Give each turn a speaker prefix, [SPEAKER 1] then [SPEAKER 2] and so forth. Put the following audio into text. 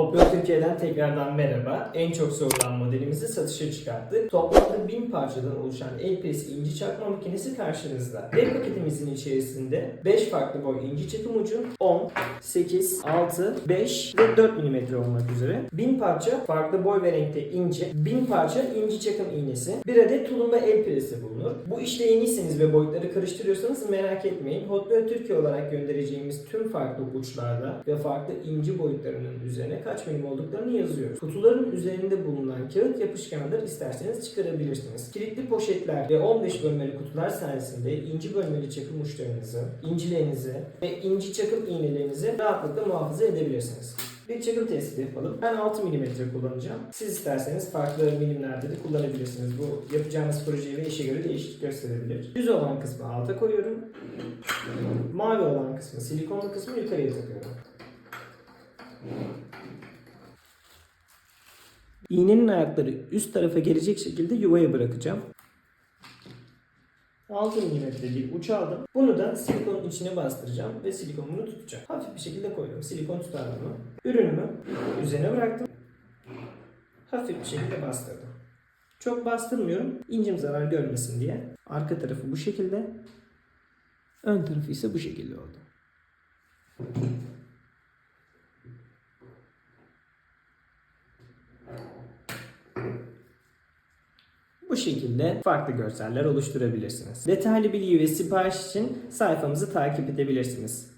[SPEAKER 1] Opel Türkiye'den tekrardan merhaba. En çok sorulan modelimizi satışa çıkarttık. Toplamda 1000 parçadan oluşan el presi inci çakma makinesi karşınızda. Web paketimizin içerisinde 5 farklı boy inci çakım ucu, 10, 8, 6, 5 ve 4 mm olmak üzere 1000 parça farklı boy ve renkte ince, 1000 parça inci çakım iğnesi, bir adet tulumba el presi bulunur. Bu işte yeniyseniz ve boyutları karıştırıyorsanız merak etmeyin. Hotmail Türkiye olarak göndereceğimiz tüm farklı uçlarda ve farklı inci boyutlarının üzerine kaç milim olduklarını yazıyoruz. Kutuların üzerinde bulunan kağıt yapışkanları isterseniz çıkarabilirsiniz. Kilitli poşetler ve 15 bölmeli kutular sayesinde inci bölmeli çakım uçlarınızı, incilerinizi ve inci çakım iğnelerinizi rahatlıkla muhafaza edebilirsiniz. Bir çakım testi yapalım. Ben 6 mm kullanacağım. Siz isterseniz farklı milimlerde de kullanabilirsiniz. Bu yapacağınız projeye ve işe göre değişiklik gösterebilir. Düz olan kısmı alta koyuyorum. Mavi olan kısmı, silikonlu kısmı yukarıya takıyorum. İğnenin ayakları üst tarafa gelecek şekilde yuvaya bırakacağım. 6 mm bir uç aldım. Bunu da silikonun içine bastıracağım ve silikon bunu tutacak. Hafif bir şekilde koydum. Silikon tutar bunu. Ürünümü üzerine bıraktım. Hafif bir şekilde bastırdım. Çok bastırmıyorum. İncim zarar görmesin diye. Arka tarafı bu şekilde. Ön tarafı ise bu şekilde oldu. Bu şekilde farklı görseller oluşturabilirsiniz. Detaylı bilgi ve sipariş için sayfamızı takip edebilirsiniz.